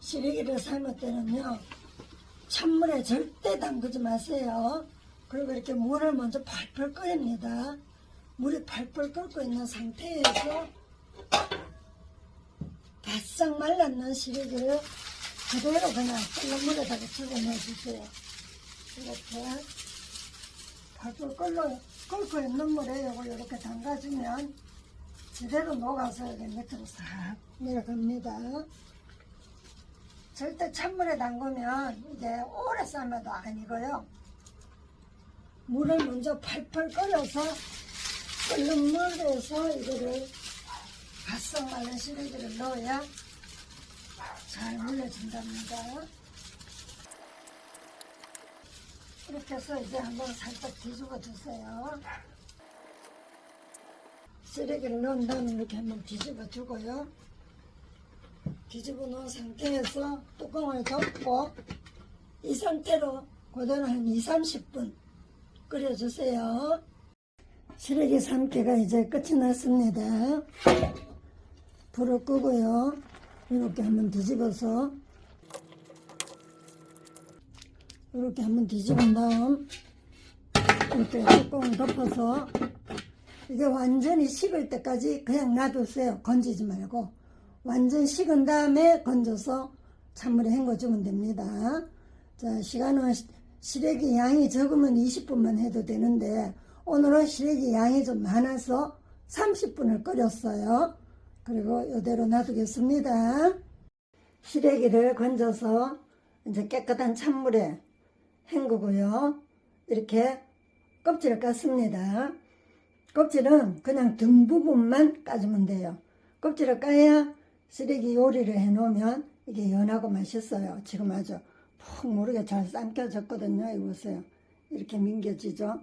시래기를 삶을 때는요, 찬물에 절대 담그지 마세요. 그리고 이렇게 물을 먼저 팔팔 끓입니다. 물이 팔팔 끓고 있는 상태에서 바싹 말랐는 시래기를 그대로 그냥 끓는 물에다가 집어 넣어 주세요. 이렇게 팔팔 끓고, 끓고 있는 물에 이걸 이렇게 담가주면 제대로 녹아서 여기 밑으로 싹 내려갑니다. 절대 찬물에 담그면 이게 오래 삶아도 아니고요. 물을 먼저 팔팔 끓여서 끓는 물에서 이거를 바싹 말린 시래기를 넣어야 잘 물려진답니다. 이렇게 해서 이제 한번 살짝 뒤집어 주세요. 시래기를 넣은 다음에 이렇게 한번 뒤집어 주고요. 뒤집어 놓은 상태에서 뚜껑을 덮고 이 상태로 그대로 한 2, 30분 끓여주세요. 시래기 삶기가 이제 끝이 났습니다. 불을 끄고요. 이렇게 한번 뒤집어서 이렇게 한번 뒤집은 다음 이렇게 뚜껑을 덮어서 이게 완전히 식을 때까지 그냥 놔두세요. 건지지 말고 완전 식은 다음에 건져서 찬물에 헹궈주면 됩니다. 자 시간은 시- 시래기 양이 적으면 20분만 해도 되는데 오늘은 시래기 양이 좀 많아서 30분을 끓였어요. 그리고 이대로 놔두겠습니다. 시래기를 건져서 이제 깨끗한 찬물에 헹구고요. 이렇게 껍질을 깠습니다. 껍질은 그냥 등 부분만 까주면 돼요. 껍질을 까야 쓰레기 요리를 해놓으면 이게 연하고 맛있어요. 지금 아주 푹 모르게 잘 삶겨졌거든요. 이거 보세요. 이렇게 민겨지죠?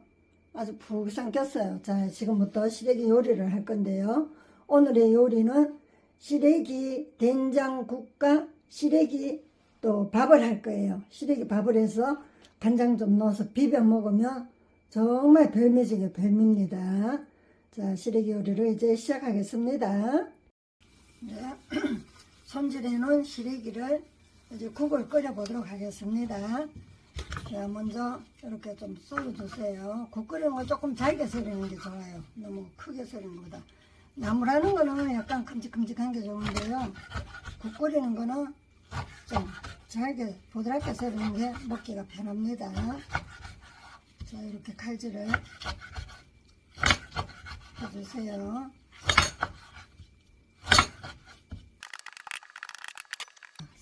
아주 푹 삶겼어요. 자, 지금부터 시래기 요리를 할 건데요. 오늘의 요리는 시래기 된장국과 시래기 또 밥을 할 거예요. 시래기 밥을 해서 간장 좀 넣어서 비벼 먹으면 정말 별미지게 별미입니다. 자, 시래기 요리를 이제 시작하겠습니다. 네, 손질해 놓은 시래기를 이제 국을 끓여 보도록 하겠습니다. 자, 먼저 이렇게 좀 썰어주세요. 국 끓이는 거 조금 잘게 썰이는 게 좋아요. 너무 크게 썰이는 것보다. 나무라는 거는 약간 큼직큼직한 게 좋은데요. 국 끓이는 거는 좀 잘게 보드랍게 썰이는 게 먹기가 편합니다. 자, 이렇게 칼질을 해주세요.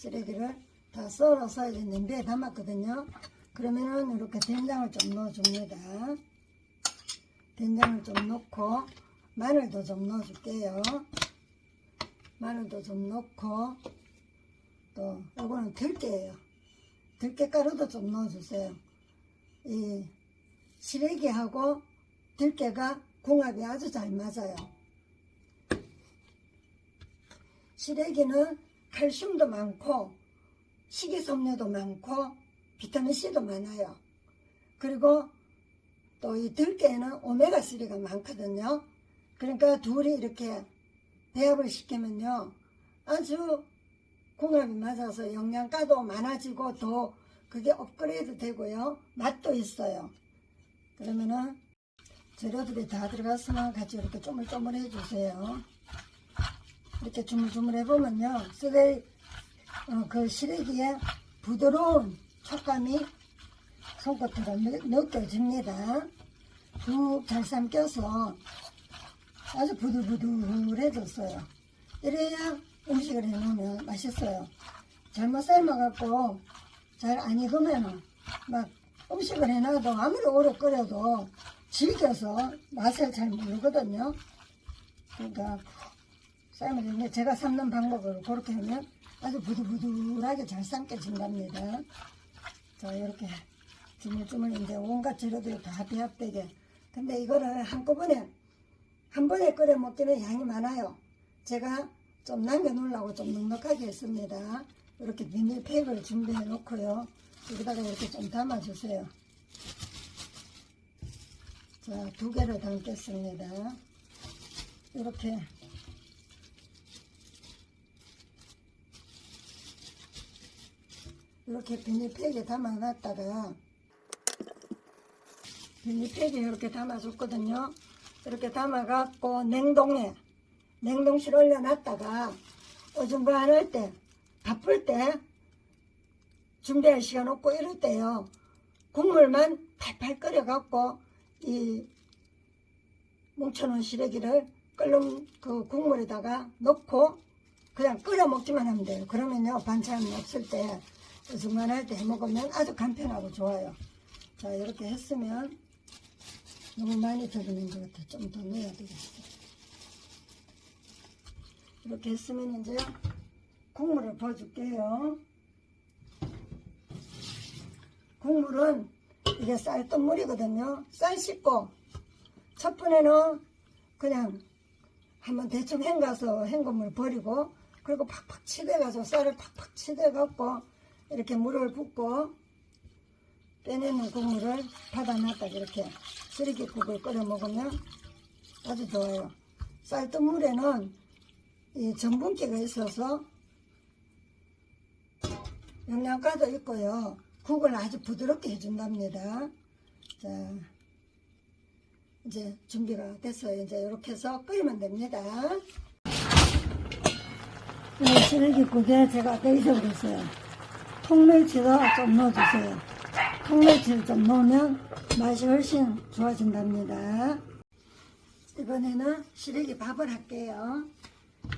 쓰레기를 다 썰어서 이제 냄비에 담았거든요. 그러면은 이렇게 된장을 좀 넣어줍니다. 된장을 좀 넣고 마늘도 좀 넣어줄게요. 마늘도 좀 넣고 또 이거는 들깨예요. 들깨가루도 좀 넣어주세요. 이 시래기하고 들깨가 궁합이 아주 잘 맞아요. 시래기는 칼슘도 많고 식이섬유도 많고 비타민C도 많아요. 그리고 또 이 들깨에는 오메가3가 많거든요. 그러니까 둘이 이렇게 배합을 시키면요. 아주 궁합이 맞아서 영양가도 많아지고 더 그게 업그레이드 되고요. 맛도 있어요. 그러면은 재료들이 다 들어갔으면 같이 이렇게 쪼물쪼물 해주세요. 이렇게 주물주물 해보면요. 쓰레 어, 그 시래기에 부드러운 촉감이 손끝으로 느- 느껴집니다. 쭉잘 삶겨서 아주 부들부들해졌어요. 이래야 음식을 해놓으면 맛있어요. 잘못 삶아갖고 잘 안 익으면은 막 음식을 해놔도 아무리 오래 끓여도 질겨서 맛을 잘 모르거든요. 그러니까 삶을 제가 삶는 방법을 그렇게 하면 아주 부들부들하게 잘 삶겨진답니다. 자 이렇게 주물주물 이제 온갖 재료들이 다 배합되게 근데 이거를 한꺼번에 한 번에 끓여 먹기는 양이 많아요. 제가 좀 남겨놓으려고 좀 넉넉하게 했습니다. 이렇게 비닐팩을 준비해 놓고요. 여기다가 이렇게 좀 담아주세요. 자, 두 개를 담겠습니다. 이렇게 이렇게 비닐팩에 담아놨다가 비닐팩에 이렇게 담아줬거든요. 이렇게 담아갖고 냉동에 냉동실 올려놨다가 어중간할 때 바쁠 때 준비할 시간 없고 이럴 때요. 국물만 팔팔 끓여갖고 이 뭉쳐놓은 시래기를 끓는 그 국물에다가 넣고 그냥 끓여 먹기만 하면 돼요. 그러면요 반찬 없을 때어 중간할 때 해먹으면 아주 간편하고 좋아요. 자 이렇게 했으면 너무 많이 들어있는 것 같아. 좀 더 넣어야 되겠어. 이렇게 했으면 이제 국물을 부어줄게요. 국물은 이게 쌀뜨물이거든요. 쌀 씻고 첫 번에는 그냥 한번 대충 헹가서 헹궈물 버리고 그리고 팍팍 치대가서 쌀을 팍팍 치대갖고 이렇게 물을 붓고 빼내는 국물을 받아놨다 이렇게 쓰레기국을 끓여 먹으면 아주 좋아요. 쌀뜨물에는 이 전분기가 있어서 영양가도 있고요. 국을 아주 부드럽게 해준답니다. 자, 이제 준비가 됐어요. 이제 이렇게 해서 끓이면 됩니다. 이 시래기국에 제가 아까 잊어버렸어요. 통멸치도 좀 넣어주세요. 통멸치를 좀 넣으면 맛이 훨씬 좋아진답니다. 이번에는 시래기 밥을 할게요.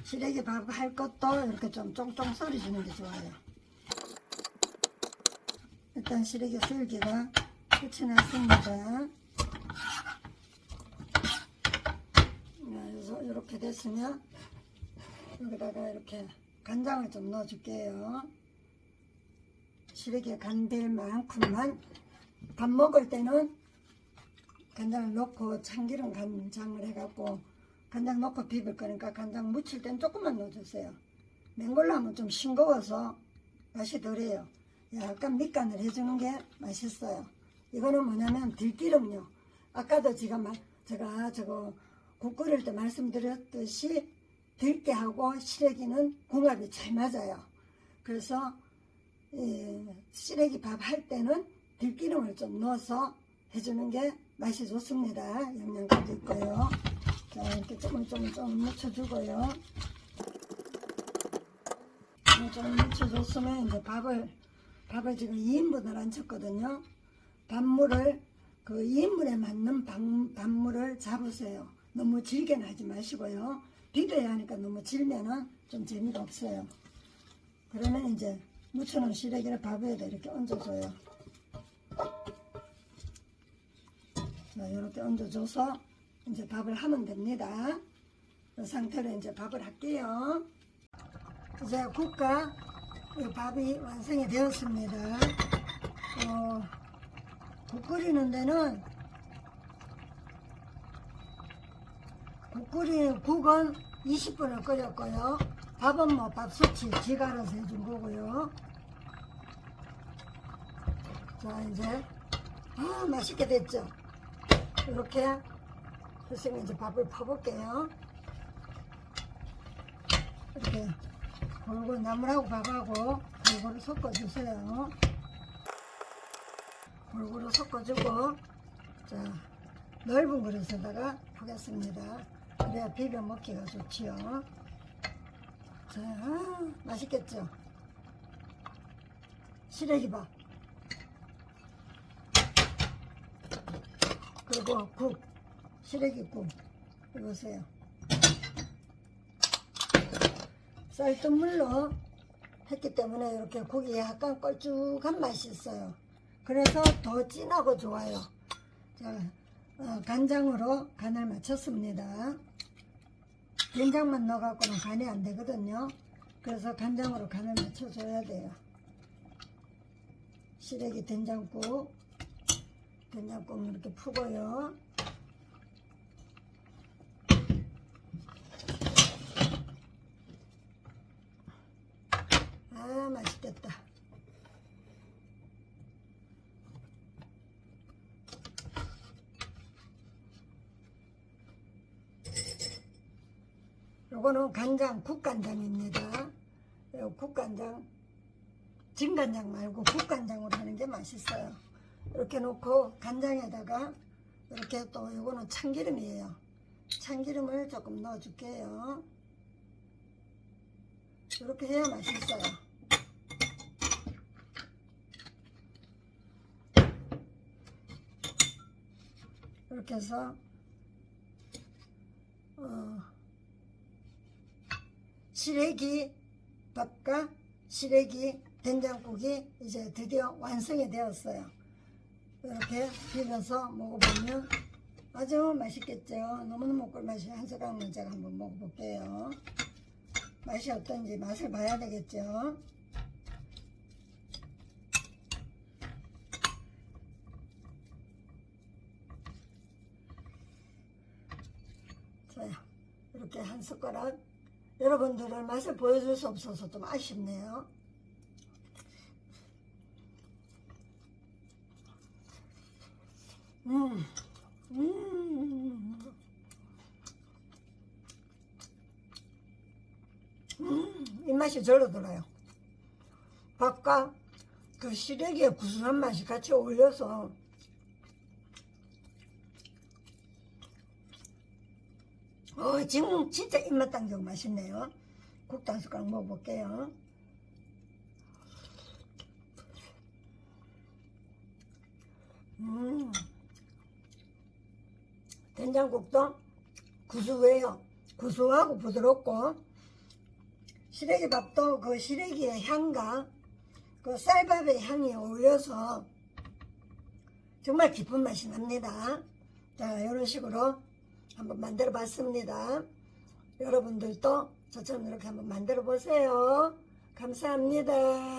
시래기 밥 할 것도 이렇게 좀 쫑쫑 썰어주는 게 좋아요. 일단 시래기 썰기가 끝이 났습니다. 그래서 이렇게 됐으면 여기다가 이렇게 간장을 좀 넣어줄게요. 시래기에 간될 만큼만 밥 먹을 때는 간장을 넣고 참기름 간장을 해갖고 간장 넣고 비빌 거니까 간장 묻힐 땐 조금만 넣어주세요. 맹걸로 하면 좀 싱거워서 맛이 덜해요. 약간 밑간을 해주는 게 맛있어요. 이거는 뭐냐면 들기름요. 아까도 제가, 마, 제가 저거 국 끓일 때 말씀드렸듯이 들깨하고 시래기는 궁합이 잘 맞아요. 그래서 이 시래기 밥 할 때는 들기름을 좀 넣어서 해주는 게 맛이 좋습니다. 영양가도 있고요. 자, 이렇게 조금 조금 조금 묻혀주고요. 조금 묻혀줬으면 이제 밥을, 밥을 지금 2인분을 안 쳤거든요. 밥물을, 그 2인분에 맞는 밥, 밥물을 잡으세요. 너무 질게는 하지 마시고요. 비벼야 하니까 너무 질면은 좀 재미가 없어요. 그러면 이제 묻혀놓은 시래기를 밥에다 이렇게 얹어줘요. 자, 이렇게 얹어줘서 이제 밥을 하면 됩니다. 이 상태로 이제 밥을 할게요. 이제 국과 이 밥이 완성이 되었습니다. 어, 국 끓이는 데는 국 끓이는 국은 20분을 끓였고요. 밥은 뭐 밥솥이 지가 알아서 해준 거고요. 자 이제 아 맛있게 됐죠. 이렇게 했으면 이제 밥을 퍼볼게요. 이렇게 골고루 나물하고 밥하고 골고루 섞어주세요. 골고루 섞어주고 자 넓은 그릇에다가 하겠습니다. 그래야 비벼 먹기가 좋지요. 자 아, 맛있겠죠. 시래기 밥. 그리고 국, 시래기국. 이보세요. 쌀뜨물로 했기 때문에 이렇게 국이 약간 걸쭉한 맛이 있어요. 그래서 더 진하고 좋아요. 자, 어, 간장으로 간을 맞췄습니다. 된장만 넣어갖고는 간이 안 되거든요. 그래서 간장으로 간을 맞춰줘야 돼요. 시래기 된장국. 된장국 이렇게 푸고요. 아, 맛있겠다. 요거는 간장, 국간장입니다. 요 국간장 진간장 말고 국간장으로 하는 게 맛있어요. 이렇게 놓고 간장에다가 이렇게 또 이거는 참기름이에요. 참기름을 조금 넣어줄게요. 이렇게 해야 맛있어요. 이렇게 해서 어, 시래기 밥과 시래기 된장국이 이제 드디어 완성이 되었어요. 이렇게 비벼서 먹어보면 아주 맛있겠죠. 너무너무 꿀맛이 한 숟가락만 제가 한번 먹어볼게요. 맛이 어떤지 맛을 봐야 되겠죠. 자, 이렇게 한 숟가락. 여러분들은 맛을 보여줄 수 없어서 좀 아쉽네요. 음, 음, 음, 입맛이 절로 들어요. 밥과 그 시래기의 구수한 맛이 같이 어울려서 어, 지금 진짜 입맛 당기고 맛있네요. 한 숟가락 먹어볼게요. 음, 된장국도 구수해요. 구수하고 부드럽고, 시래기 밥도 그 시래기의 향과 그 쌀밥의 향이 어울려서 정말 깊은 맛이 납니다. 자, 이런 식으로 한번 만들어 봤습니다. 여러분들도 저처럼 이렇게 한번 만들어 보세요. 감사합니다.